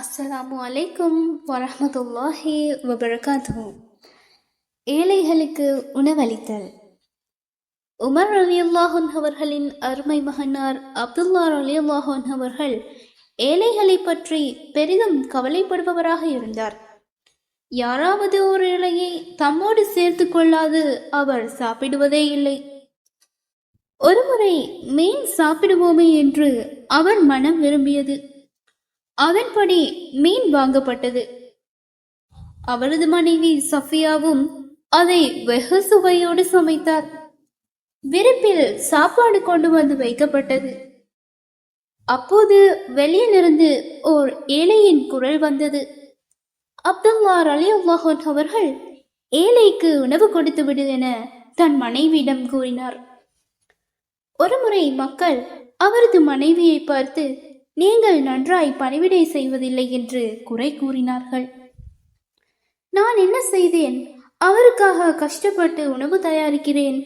அஸ்ஸலாமு அலைக்கும் வரஹ்மத்துல்லாஹி வபரகாத்துஹு. ஏழைகளுக்கு உணவளித்தல். உமர் அலியுல்லாஹன் அவர்களின் அருமை மகனார் அப்துல்லா அலியுல்லாஹன் அவர்கள் ஏழைகளை பற்றி பெரிதும் கவலைப்படுபவராக இருந்தார். யாராவது ஒரு இலையை தம்மோடு சேர்த்து கொள்ளாது அவர் சாப்பிடுவதே இல்லை. ஒருமுறை மீன் சாப்பிடுவோமே என்று அவர் மனம் விரும்பியது. அதன்படி மீன் வாங்கப்பட்டது. அவரது மனைவி சஃபியாவும் அதை வெகு சுவையோடு சமைத்தார். விருப்பில் சாப்பாடு கொண்டு வந்து வைக்கப்பட்டது. அப்போது வெளியிலிருந்து ஓர் ஏழையின் குரல் வந்தது. அப்துல்லா அலி அல்லாஹன் அவர்கள் ஏழைக்கு உணவு கொடுத்து விடு என தன் மனைவியிடம் கூறினார். ஒருமுறை மக்கள் அவரது மனைவியை பார்த்து நீங்கள் நன்றாய் பணிவிடை செய்வதில்லை என்று குறை கூறினார்கள். நான் என்ன செய்தேன்? அவருக்காக கஷ்டப்பட்டு உணவு தயாரிக்கிறேன்.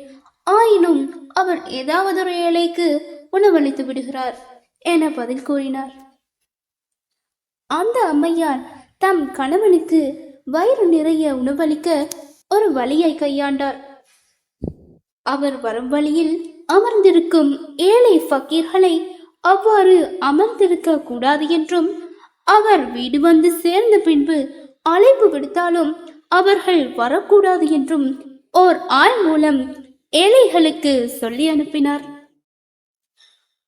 ஆயினும் அவர் ஏதாவது ஒரு ஏழைக்கு உணவளித்து விடுகிறார் என பதில் கூறினார். அந்த அம்மையார் தம் கணவனுக்கு வயிறு நிறைய உணவளிக்க ஒரு வழியை கையாண்டார். அவர் வரும் வழியில் அமர்ந்திருக்கும் ஏழை ஃபக்கீர்களை அவ்வாறு அமர்ந்திருக்க கூடாது என்றும் அவர் வீடு வந்து சேர்ந்த பின்பு அழைப்பு விடுத்தாலும் அவர்கள் வரக்கூடாது என்றும் ஓர் ஆள் மூலம் ஏழைகளுக்கு சொல்லி அனுப்பினார்.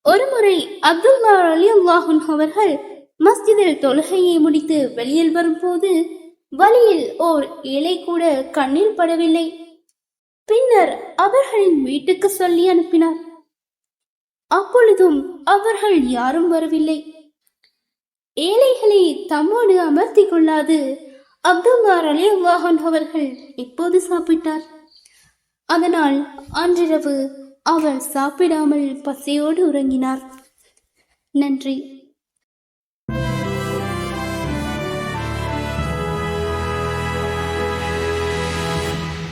ஒருமுறை அப்துல்லா அலி அல்லாஹுன் அவர்கள் மஸ்ஜிதில் தொழுகையை முடித்து வெளியில் வரும்போது வழியில் ஓர் ஏழை கூட கண்ணில் படவில்லை. பின்னர் அவர்களின் வீட்டுக்கு சொல்லி அனுப்பினார். அப்பொழுதும் அவர்கள் யாரும் வரவில்லை. ஏழைகளை தம்மோடு அமர்த்தி கொள்ளாது அப்துல்லா அலி அல்லாஹன் அவர்கள் எப்போது சாப்பிட்டார். அதனால் அன்றிரவு அவர் சாப்பிடாமல் பசியோடு உறங்கினார். நன்றி.